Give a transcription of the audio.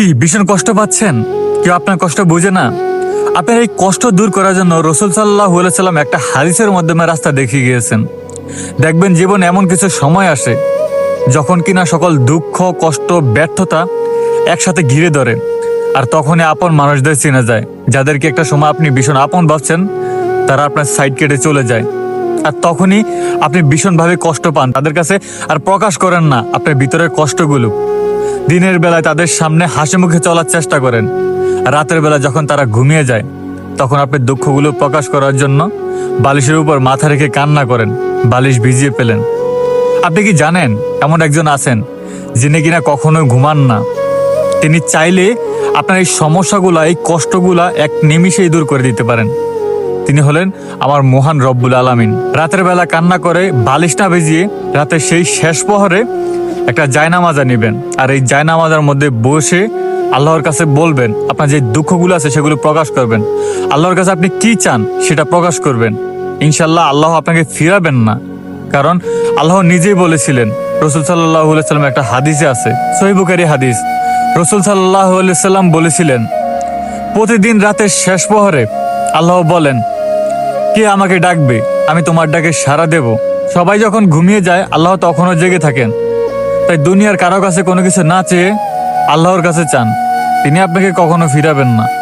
কি ভীষণ কষ্ট পাচ্ছেন? কেউ আপনার কষ্ট বুঝে না? আপনার এই কষ্ট দূর করার জন্য রসুল সাল্লাহ সাল্লাম একটা হাদিসের মাধ্যমে রাস্তা দেখিয়ে গিয়েছেন। দেখবেন জীবন এমন কিছু সময় আসে, যখন কিনা সকল দুঃখ, কষ্ট, ব্যর্থতা একসাথে ঘিরে ধরে, আর তখনই আপন মানুষদের চেনা যায়, যাদেরকে একটা সময় আপনি ভীষণ আপন ভাবছেন, তারা আপনার সাইড কেটে চলে যায়। আর তখনই আপনি ভীষণভাবে কষ্ট পান, তাদের কাছে আর প্রকাশ করেন না আপনার ভিতরের কষ্টগুলো। দিনের বেলায় তাদের সামনে হাসি মুখে চলার চেষ্টা করেন। রাতের বেলা যখন তারা ঘুমিয়ে যায়, তখন আপনি দুঃখগুলো প্রকাশ করার জন্য বালিশের উপর মাথা রেখে কান্না করেন, বালিশ ভিজিয়ে পেলেন আপনি কি জানেন, এমন একজন আছেন, যিনি কিনা কখনোই ঘুমান না। তিনি চাইলে আপনার এই সমস্যাগুলা, এই কষ্টগুলা এক নিমিষেই দূর করে দিতে পারেন। তিনি হলেন আমার মহান রব্বুল আলামিন। রাতের বেলা কান্না করে বালিশ না ভিজিয়ে রাতের সেই শেষ প্রহরে একটা জায়নামাজা নেবেন। আর এই জায়নামাজার মধ্যে বসে আল্লাহর কাছে বলবেন, আপনার যে দুঃখগুলো আছে সেগুলো প্রকাশ করবেন। আল্লাহর কাছে আপনি কি চান সেটা প্রকাশ করবেন। ইনশাল্লাহ আল্লাহ আপনাকে ফিরাবেন না। কারণ আল্লাহ নিজেই বলেছিলেন, রসুল সাল্লাহ সাল্লাম একটা হাদিসে আছে সহিবুকারি হাদিস। রসুল সাল্লাহ সাল্লাম বলেছিলেন, প্রতিদিন রাতের শেষ প্রহরে আল্লাহ বলেন, কে আমাকে ডাকবে? আমি তোমার ডাকে সাড়া দেব। সবাই যখন ঘুমিয়ে যায়, আল্লাহ তখনও জেগে থাকেন। তাই দুনিয়ার কারও কাছে কোনো কিছু না চেয়ে আল্লাহর কাছে চান। তিনি আপনাকে কখনো ফিরাবেন না।